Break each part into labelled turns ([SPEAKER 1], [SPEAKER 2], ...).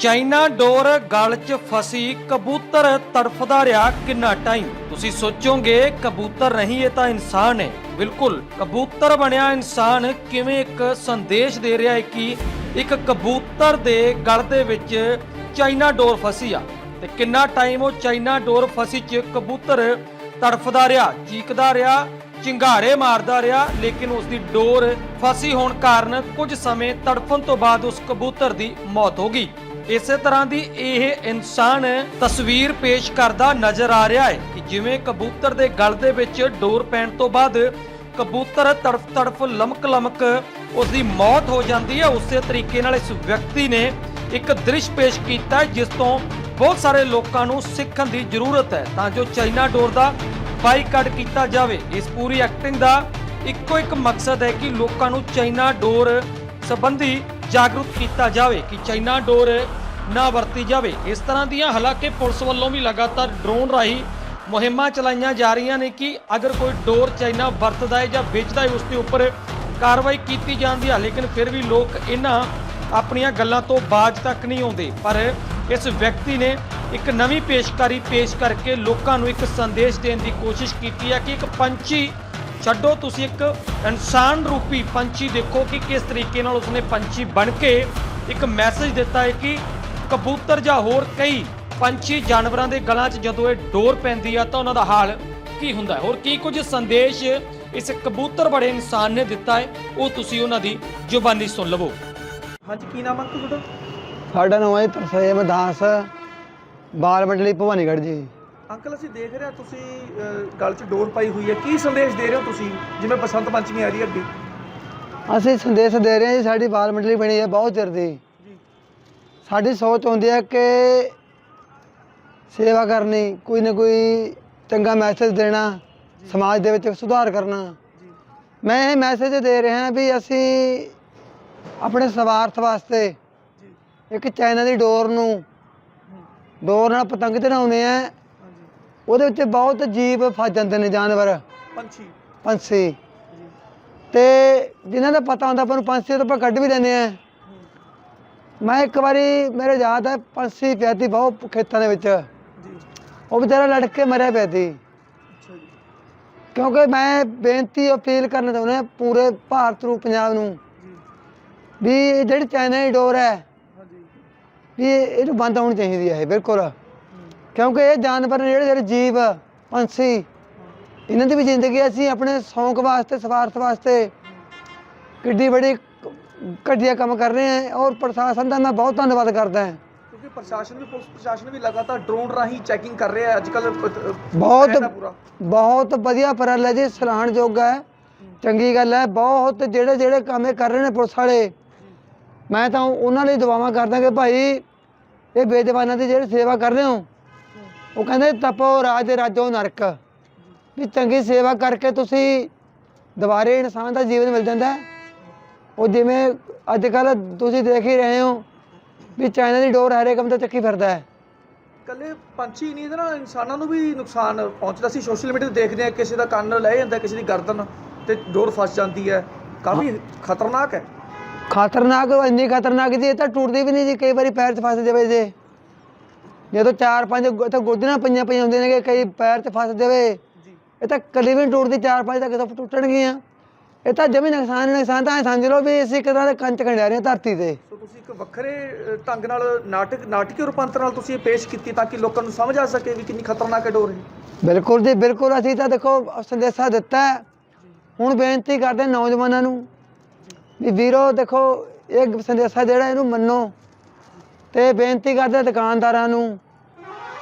[SPEAKER 1] China ਡੋਰ ਗਲ 'ਚ ਫਸੀ ਕਬੂਤਰ ਤੜਫਦਾ ਰਿਹਾ ਕਿੰਨਾ ਟਾਈਮ? ਤੁਸੀਂ ਸੋਚੋਗੇ, ਕਬੂਤਰ ਨਹੀਂ, ਇਹ ਤਾਂ ਇਨਸਾਨ ਹੈ। ਬਿਲਕੁਲ, ਕਬੂਤਰ ਬਣਿਆ ਇਨਸਾਨ ਕਿਵੇਂ ਇੱਕ ਸੰਦੇਸ਼ ਦੇ ਰਿਹਾ ਹੈ ਕਿ ਇੱਕ ਕਬੂਤਰ ਦੇ ਗਲ ਦੇ ਵਿੱਚ ਚਾਈਨਾ ਡੋਰ ਫਸੀ ਆ। ਤੇ ਕਿੰਨਾ ਟਾਈਮ ਉਹ ਚਾਈਨਾ ਡੋਰ ਫਸੀ 'ਚ ਕਬੂਤਰ ਤੜਫਦਾ ਰਿਹਾ, ਚੀਕਦਾ ਰਿਹਾ ਚਿੰਗਾਰੇ ਮਾਰਦਾ ਰਿਹਾ, ਲੇਕਿਨ ਉਸ ਦੀ ਡੋਰ ਫਸੀ ਹੋਣ ਕਾਰਨ ਕੁਝ ਸਮੇਂ ਤੜਫਣ ਤੋਂ ਬਾਅਦ ਉਸ ਕਬੂਤਰ ਦੀ ਮੌਤ ਹੋ ਗਈ। ਇਸੇ ਤਰ੍ਹਾਂ ਦੀ ਇਹ ਇਨਸਾਨ ਤਸਵੀਰ ਪੇਸ਼ ਕਰਦਾ ਨਜ਼ਰ ਆ ਰਿਹਾ ਹੈ ਕਿ ਜਿਵੇਂ ਕਬੂਤਰ ਦੇ ਗਲ ਦੇ ਵਿੱਚ ਡੋਰ ਪੈਣ ਤੋਂ ਬਾਅਦ ਕਬੂਤਰ ਤੜਫ ਤੜਫ ਲਮਕ ਲਮਕ ਉਸ ਦੀ ਮੌਤ ਹੋ ਜਾਂਦੀ ਹੈ। ਉਸੇ ਤਰੀਕੇ ਨਾਲ ਇਸ ਵਿਅਕਤੀ ਨੇ ਇੱਕ ਦ੍ਰਿਸ਼ ਪੇਸ਼ ਕੀਤਾ ਜਿਸ ਤੋਂ ਬਹੁਤ ਸਾਰੇ ਲੋਕਾਂ ਨੂੰ ਸਿੱਖਣ ਦੀ ਜ਼ਰੂਰਤ ਹੈ। ਤਾਂ ਜੋ ਚਾਈਨਾ ਡੋਰ ਦਾ ਬਾਈਕਾਟ ਕੀਤਾ ਜਾਵੇ, ਇਸ ਪੂਰੀ ਐਕਟਿੰਗ ਦਾ ਇੱਕੋ ਇੱਕ ਮਕਸਦ ਹੈ ਕਿ ਲੋਕਾਂ ਨੂੰ ਚਾਈਨਾ ਡੋਰ ਸੰਬੰਧੀ ਜਾਗਰੂਕ ਕੀਤਾ ਜਾਵੇ ਕਿ ਚਾਈਨਾ ਡੋਰ ਨਾ ਵਰਤੀ ਜਾਵੇ। ਇਸ ਤਰ੍ਹਾਂ ਦੀਆਂ ਹਾਲਾਂਕਿ ਪੁਲਿਸ ਵੱਲੋਂ ਵੀ ਲਗਾਤਾਰ ਡਰੋਨ ਰਾਹੀਂ ਮੁਹਿੰਮਾਂ ਚਲਾਈਆਂ ਜਾ ਰਹੀਆਂ ਨੇ ਕਿ ਅਗਰ ਕੋਈ ਡੋਰ ਚਾਈਨਾ ਵਰਤਦਾ ਹੈ ਜਾਂ ਵੇਚਦਾ ਹੈ, ਉਸ ਦੇ ਉੱਪਰ ਕਾਰਵਾਈ ਕੀਤੀ ਜਾਂਦੀ ਹੈ ਲੇਕਿਨ ਫਿਰ ਵੀ ਲੋਕ ਇਹਨਾਂ ਆਪਣੀਆਂ ਗੱਲਾਂ ਤੋਂ ਬਾਜ ਤੱਕ ਨਹੀਂ ਆਉਂਦੇ। ਪਰ ਇਸ ਵਿਅਕਤੀ ਨੇ ਇੱਕ ਨਵੀਂ ਪੇਸ਼ਕਾਰੀ ਪੇਸ਼ ਕਰਕੇ ਲੋਕਾਂ ਨੂੰ ਇੱਕ ਸੰਦੇਸ਼ ਦੇਣ ਦੀ ਕੋਸ਼ਿਸ਼ ਕੀਤੀ ਹੈ ਕਿ ਇੱਕ ਪੰਛੀ ਛੱਡੋ ਤੁਸੀਂ ਇੱਕ ਇਨਸਾਨ ਰੂਪੀ ਪੰਛੀ ਦੇਖੋ ਕਿ ਕਿਸ ਤਰੀਕੇ ਨਾਲ ਉਸਨੇ ਪੰਛੀ ਬਣ ਕੇ ਇੱਕ ਮੈਸੇਜ ਦਿੱਤਾ ਹੈ ਕਿ ਕਬੂਤਰ ਜਾਂ ਹੋਰ ਕਈ ਪੰਛੀ ਜਾਨਵਰਾਂ ਦੇ ਗਲਾਂ 'ਚ ਜਦੋਂ ਇਹ ਡੋਰ ਪੈਂਦੀ ਆ ਤਾਂ ਉਹਨਾਂ ਦਾ ਹਾਲ ਕੀ ਹੁੰਦਾ ਹੈ? ਹੋਰ ਕੀ ਕੁਝ ਸੰਦੇਸ਼ ਇਸ ਕਬੂਤਰ ਬੜੇ ਇਨਸਾਨ ਨੇ ਦਿੱਤਾ ਹੈ? ਉਹ ਤੁਸੀਂ ਉਹਨਾਂ ਦੀ ਜ਼ੁਬਾਨੀ ਸੁਣ ਲਵੋ।
[SPEAKER 2] ਹਾਂਜੀ ਕੀ ਨਾਮ ਅੰਕਲ ਤੁਹਾਡਾ?
[SPEAKER 3] ਸਾਡਾ ਨਾਮ ਹੈ ਤਰਸੇਮ ਦਾਸ ਬਾਲ ਮੰਡਲੀ ਭਵਾਨੀਗੜ੍ਹ ਜੀ।
[SPEAKER 2] ਅੰਕਲ ਅਸੀਂ ਦੇਖ ਰਹੇ ਹਾਂ ਤੁਸੀਂ ਅਹ, ਗਲ 'ਚ ਡੋਰ ਪਾਈ ਹੋਈ ਹੈ। ਕੀ ਸੰਦੇਸ਼ ਦੇ ਰਹੇ ਹੋ ਤੁਸੀਂ ਜਿਵੇਂ ਬਸੰਤ ਪੰਚਮੀ ਆ ਰਹੀ ਹੈ ਅੱਗੇ?
[SPEAKER 3] ਅਸੀਂ ਸੰਦੇਸ਼ ਦੇ ਰਹੇ ਹਾਂ ਜੀ ਸਾਡੀ ਬਾਲ ਮੰਡਲੀ ਬਣੀ ਹੈ ਬਹੁਤ ਚਿਰ ਦੀ।
[SPEAKER 2] ਜੀ।
[SPEAKER 3] ਸਾਡੀ ਸੋਚ ਹੁੰਦੀ ਹੈ ਕਿ ਸੇਵਾ ਕਰਨੀ ਕੋਈ ਨਾ ਕੋਈ ਚੰਗਾ ਮੈਸੇਜ ਦੇਣਾ ਸਮਾਜ ਦੇ ਵਿੱਚ ਸੁਧਾਰ ਕਰਨਾ।
[SPEAKER 2] ਜੀ।
[SPEAKER 3] ਮੈਂ ਇਹ ਮੈਸੇਜ ਦੇ ਰਿਹਾ ਵੀ ਅਸੀਂ ਆਪਣੇ ਸਵਾਰਥ ਵਾਸਤੇ
[SPEAKER 2] ਜੀ।
[SPEAKER 3] ਇੱਕ ਚਾਈਨਾ ਦੀ ਡੋਰ ਨੂੰ ਡੋਰ ਨਾਲ ਪਤੰਗ ਚੜਾਉਂਦੇ ਆ ਉਹਦੇ ਵਿੱਚ ਬਹੁਤ ਜੀਵ ਫਸ ਜਾਂਦੇ ਨੇ ਜਾਨਵਰ।
[SPEAKER 2] ਪੰਛੀ।
[SPEAKER 3] ਪੰਛੀ। ਤੇ ਜਿਨ੍ਹਾਂ ਦਾ ਪਤਾ ਹੁੰਦਾ ਆਪਾਂ ਨੂੰ ਪੰਛੀ ਤੋਂ ਆਪਾਂ ਕੱਢ ਵੀ ਦਿੰਦੇ ਆ ਮੈਂ ਇੱਕ ਵਾਰੀ ਮੇਰੇ ਯਾਦ ਹੈ ਪੰਛੀ ਪਿਆ ਸੀ ਬਹੁਤ ਖੇਤਾਂ ਦੇ ਵਿੱਚ। ਉਹ ਵਿਚਾਰਾ ਲੜ ਕੇ ਮਰਿਆ ਪਿਆ ਸੀ। ਕਿਉਂਕਿ ਮੈਂ ਬੇਨਤੀ ਅਪੀਲ ਕਰਨਾ ਚਾਹੁੰਦਾ ਪੂਰੇ ਭਾਰਤ ਨੂੰ ਪੰਜਾਬ ਨੂੰ। ਵੀ ਇਹ ਜਿਹੜੀ ਚਾਈਨਾ ਦੀ ਡੋਰ ਹੈ ਵੀ ਇਹ- ਇਹਨੂੰ ਬੰਦ ਹੋਣੀ ਚਾਹੀਦੀ ਹੈ ਬਿਲਕੁਲ। ਕਿਉਂਕਿ ਇਹ ਜਾਨਵਰ ਨੇ ਜਿਹੜੇ ਜਿਹੜੇ ਜੀਵ ਪੰਛੀ ਇਹਨਾਂ ਦੀ ਵੀ ਜ਼ਿੰਦਗੀ। ਅਸੀਂ ਆਪਣੇ ਸ਼ੌਂਕ ਵਾਸਤੇ ਸਵਾਰਥ ਵਾਸਤੇ ਕਿੱਡੀ ਬੜੀ ਘਟੀਆ ਕੰਮ ਕਰ ਰਹੇ ਹਾਂ ਔਰ ਪ੍ਰਸ਼ਾਸਨ ਦਾ ਮੈਂ ਬਹੁਤ ਧੰਨਵਾਦ ਕਰਦਾ ਹਾਂ।
[SPEAKER 2] ਕਿਉਂਕਿ ਪ੍ਰਸ਼ਾਸਨ ਵੀ ਪੁਲਿਸ ਪ੍ਰਸ਼ਾਸਨ ਵੀ ਲਗਾਤਾਰ ਡਰੋਨ ਰਾਹੀਂ ਚੈਕਿੰਗ ਕਰ ਰਿਹਾ ਹੈ। ਅੱਜ ਕੱਲ
[SPEAKER 3] ਬਹੁਤ ਬਹੁਤ ਵਧੀਆ ਉਪਰਾਲਾ ਹੈ ਜੀ ਸਰਾਹਣਯੋਗ ਹੈ ਚੰਗੀ ਗੱਲ ਹੈ। ਬਹੁਤ ਜਿਹੜੇ ਜਿਹੜੇ ਕੰਮ ਇਹ ਕਰ ਰਹੇ ਨੇ ਪੁਲਿਸ ਵਾਲੇ ਮੈਂ ਤਾਂ ਉਹਨਾਂ ਲਈ ਦੁਆਵਾਂ ਕਰਦਾ ਕਿ ਭਾਈ ਇਹ ਬੇਦਿਵਾਨਾਂ ਦੀ ਜਿਹੜੀ ਸੇਵਾ ਕਰ ਰਹੇ ਹੋ ਉਹ ਕਹਿੰਦੇ ਤਪੋ ਰਾਜ ਦੇ ਰਾਜੋ ਨਰਕ। ਵੀ ਚੰਗੀ ਸੇਵਾ ਕਰਕੇ ਤੁਸੀਂ ਦੁਬਾਰੇ ਇਨਸਾਨ ਦਾ ਜੀਵਨ ਮਿਲ ਜਾਂਦਾ ਉਹ ਜਿਵੇਂ ਅੱਜ ਕੱਲ ਤੁਸੀਂ ਦੇਖ ਹੀ ਰਹੇ ਹੋ ਵੀ ਚਾਈਨਾ ਦੀ ਡੋਰ ਹਰੇ ਕੰਮ ਤੇ ਚੱਕੀ ਫਿਰਦਾ ਹੈ।
[SPEAKER 2] ਕੱਲੇ ਪੰਛੀ ਨਹੀਂ ਇਹਦੇ ਨਾਲ ਇਨਸਾਨਾਂ ਨੂੰ ਵੀ ਨੁਕਸਾਨ ਪਹੁੰਚਦਾ। ਸੀ ਸੋਸ਼ਲ ਮੀਡੀਆ ਤੇ ਦੇਖਦੇ ਆ ਕਿਸੇ ਦਾ ਕੰਨ ਲੈ ਜਾਂਦਾ ਕਿਸੇ ਦੀ ਗਰਦਨ ਤੇ ਡੋਰ ਫਸ ਜਾਂਦੀ ਹੈ। ਕਾਫੀ ਖਤਰਨਾਕ ਹੈ।
[SPEAKER 3] ਖਤਰਨਾਕ ਇੰਨੀ ਖਤਰਨਾਕ ਜੀ ਇਹ ਤਾਂ ਟੁੱਟਦੀ ਵੀ ਨਹੀਂ ਜੀ ਕਈ ਵਾਰੀ ਪੈਰ 'ਚ ਫਸ ਜਾਵੇ ਜੇ। ਜਦੋਂ ਚਾਰ ਪੰਜ ਗੁ- ਤਾਂ ਗੋਦੀਆਂ ਪਈਆਂ ਪਈਆਂ ਹੁੰਦੀਆਂ ਨੇ ਕਈ ਪੈਰ 'ਚ ਫਸ ਜਾਵੇ।
[SPEAKER 2] ਜੀ।
[SPEAKER 3] ਇਹ ਤਾਂ ਕਲੀ ਵੀ ਟੁੱਟਦੀ ਚਾਰ ਪੰਜ ਤਾਂ ਕਿਤੋਂ ਟੁੱਟਣਗੀਆਂ। ਇਹ ਤਾਂ ਜਮੀ ਨੁਕਸਾਨ ਨੁਕਸਾਨ ਤਾਂ ਸਮਝ ਲਓ ਵੀ ਅਸੀਂ ਤਰ੍ਹਾਂ ਦੇ ਕੰਚ ਕੰਡਿਆ ਰਹੇ ਧਰਤੀ ਤੇ।
[SPEAKER 2] ਸੋ ਤੁਸੀਂ ਇੱਕ ਵੱਖਰੇ ਢੰਗ ਨਾਲ ਨਾਟਕ ਨਾਟਕੀ ਰੂਪਾਂਤਰ ਨਾਲ ਤੁਸੀਂ ਇਹ ਪੇਸ਼ ਕੀਤੀ ਤਾਂ ਕਿ ਲੋਕਾਂ ਨੂੰ ਸਮਝ ਆ ਸਕੇ ਵੀ ਕਿੰਨੀ ਖਤਰਨਾਕ ਹੈ ਡੋਰ ਇਹ
[SPEAKER 3] ਬਿਲਕੁਲ ਜੀ ਬਿਲਕੁਲ। ਅਸੀਂ ਤਾਂ ਦੇਖੋ ਸੰਦੇਸ਼ਾ ਦਿੱਤਾ ਹੈ। ਹੁਣ ਬੇਨਤੀ ਕਰਦੇ ਨੌਜਵਾਨਾਂ ਨੂੰ ਵੀ ਵੀਰੋ ਦੇਖੋ ਇਹ ਸੰਦੇਸ਼ਾ ਜਿਹੜਾ ਇਹਨੂੰ ਮੰਨੋ। ਤੇ ਬੇਨਤੀ ਕਰਦੇ ਹਾਂ ਦੁਕਾਨਦਾਰਾਂ ਨੂੰ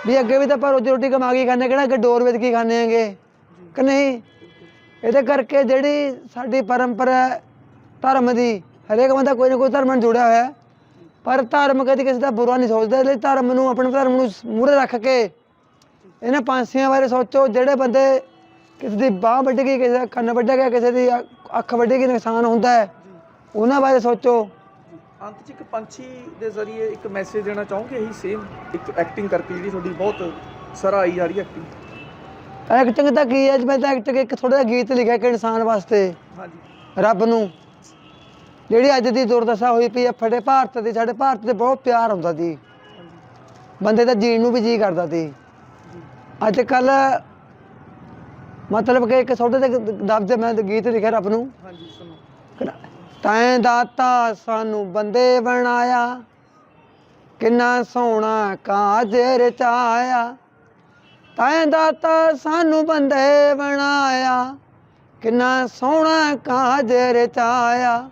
[SPEAKER 3] ਵੀ ਅੱਗੇ ਵੀ ਤਾਂ ਆਪਾਂ ਰੋਜੀ ਰੋਟੀ ਕਮਾ ਕੇ ਖਾਂਦੇ ਕਿਹੜਾ ਕਿ ਡੋਰ ਵੇਚ ਕੇ ਖਾਂਦੇ ਆਂਗੇ ਕਿ ਨਹੀਂ? ਇਹਦੇ ਕਰਕੇ ਜਿਹੜੀ ਸਾਡੀ ਪਰੰਪਰਾ ਧਰਮ ਦੀ, ਹਰੇਕ ਬੰਦਾ ਕੋਈ ਨਾ ਕੋਈ ਧਰਮ ਨਾਲ ਜੁੜਿਆ ਹੋਇਆ ਪਰ ਧਰਮ ਕਦੇ ਕਿਸੇ ਦਾ ਬੁਰਾ ਨਹੀਂ ਸੋਚਦਾ ਇਸ ਲਈ ਧਰਮ ਨੂੰ, ਆਪਣੇ ਧਰਮ ਨੂੰ ਮੂਹਰੇ ਰੱਖ ਕੇ ਇਹਨਾਂ ਪੰਛੀਆਂ ਬਾਰੇ ਸੋਚੋ, ਜਿਹੜੇ ਬੰਦੇ ਕਿਸੇ ਦੀ ਬਾਹ ਵੱਢ ਗਈ ਕਿਸੇ ਦਾ ਕੰਨ ਵੱਢਿਆ ਗਿਆ, ਕਿਸੇ ਦੀ ਅ- ਅੱਖ ਵੱਢ ਗਈ ਨੁਕਸਾਨ ਹੁੰਦਾ ਹੈ, ਉਹਨਾਂ ਬਾਰੇ ਸੋਚੋ।
[SPEAKER 2] ਅੰਤ 'ਚ ਇੱਕ ਪੰਛੀ ਦੇ ਜ਼ਰੀਏ ਇੱਕ ਮੈਸੇਜ ਦੇਣਾ ਚਾਹੋਗੇ? ਇਹੀ ਸੇਮ ਇੱਕ ਐਕਟਿੰਗ ਕਰਕੇ ਜਿਹੜੀ ਤੁਹਾਡੀ ਬਹੁਤ ਸਰਾਹੀ ਜਾ ਰਹੀ ਐਕਟਿੰਗ
[SPEAKER 3] ਐਕਟਿੰਗ ਤਾਂ ਕੀ ਹੈ ਜੀ? ਮੈਂ ਤਾਂ ਐਕਟਿੰਗ ਇੱਕ ਥੋੜਾ ਜਿਹਾ ਗੀਤ ਲਿਖਿਆ ਕਿ ਇਨਸਾਨ ਵਾਸਤੇ।
[SPEAKER 2] ਹਾਂਜੀ।
[SPEAKER 3] ਰੱਬ ਨੂੰ। ਜਿਹੜੀ ਅੱਜ ਦੀ ਦੁਰਦਸ਼ਾ ਹੋਈ ਪਈ ਹੈ ਫੜੇ ਭਾਰਤ ਦੀ ਸਾਡੇ ਭਾਰਤ ਤੇ ਬਹੁਤ ਪਿਆਰ ਹੁੰਦਾ ਸੀ। ਬੰਦੇ ਦਾ ਜੀਣ ਨੂੰ ਵੀ ਜੀ ਕਰਦਾ ਸੀ। ਅੱਜ ਕੱਲ ਮਤਲਬ ਕਿ ਇੱਕ ਛੋਟੇ ਜਿਹੇ ਦਬ ਤੇ ਮੈਂ ਗੀਤ ਲਿਖਿਆ ਰੱਬ ਨੂੰ।
[SPEAKER 2] ਹਾਂਜੀ ਸੁਣੋ।
[SPEAKER 3] ਤੈਂ ਦਾਤਾ ਸਾਨੂੰ ਬੰਦੇ ਬਣਾਇਆ। ਕਿੰਨਾ ਸੋਹਣਾ ਕਾਜ ਰਚਾਇਆ। ਤੈਂ ਦਾਤਾ ਸਾਨੂੰ ਬੰਦੇ ਬਣਾਇਆ। ਕਿੰਨਾ ਸੋਹਣਾ ਕਾਜ ਰਚਾਇਆ।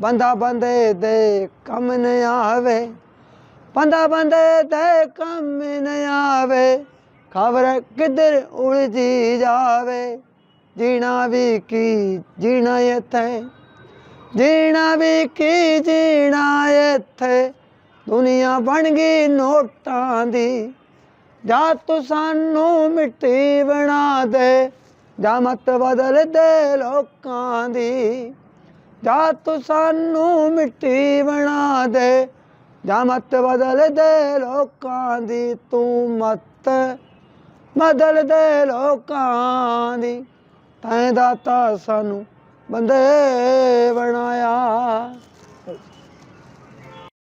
[SPEAKER 3] ਬੰਦਾ ਬੰਦੇ ਦੇ ਕੰਮ ਨ ਆਵੇ। ਬੰਦਾ ਬੰਦੇ ਦੇ ਕੰਮ ਨ ਆਵੇ। ਖਬਰ ਕਿੱਧਰ ਉਲਝੀ ਜਾਵੇ। ਜੀਣਾ ਵੀ ਕੀ ਜੀਣਾ ਇੱਥੇ। ਜੀਣਾ ਵੀ ਕੀ ਜੀਣਾ ਇੱਥੇ, ਦੁਨੀਆ ਬਣ ਗਈ ਨੋਟਾਂ ਦੀ। ਜਾਂ ਤੂੰ ਸਾਨੂੰ ਮਿੱਟੀ ਬਣਾ ਦੇ, ਜਾ ਮਤ ਬਦਲ ਦੇ ਲੋਕਾਂ ਦੀ। ਜਾਂ ਤੂੰ ਸਾਨੂੰ ਮਿੱਟੀ ਬਣਾ ਦੇ, ਜਾ ਮਤ ਬਦਲ ਦੇ ਲੋਕਾਂ ਦੀ। ਤੂੰ ਮਤ ਬਦਲ ਦੇ ਲੋਕਾਂ ਦੀ, ਤੈਂ ਦਾਤਾ ਸਾਨੂੰ ਬੰਦੇ ਬਣਾਇਆ।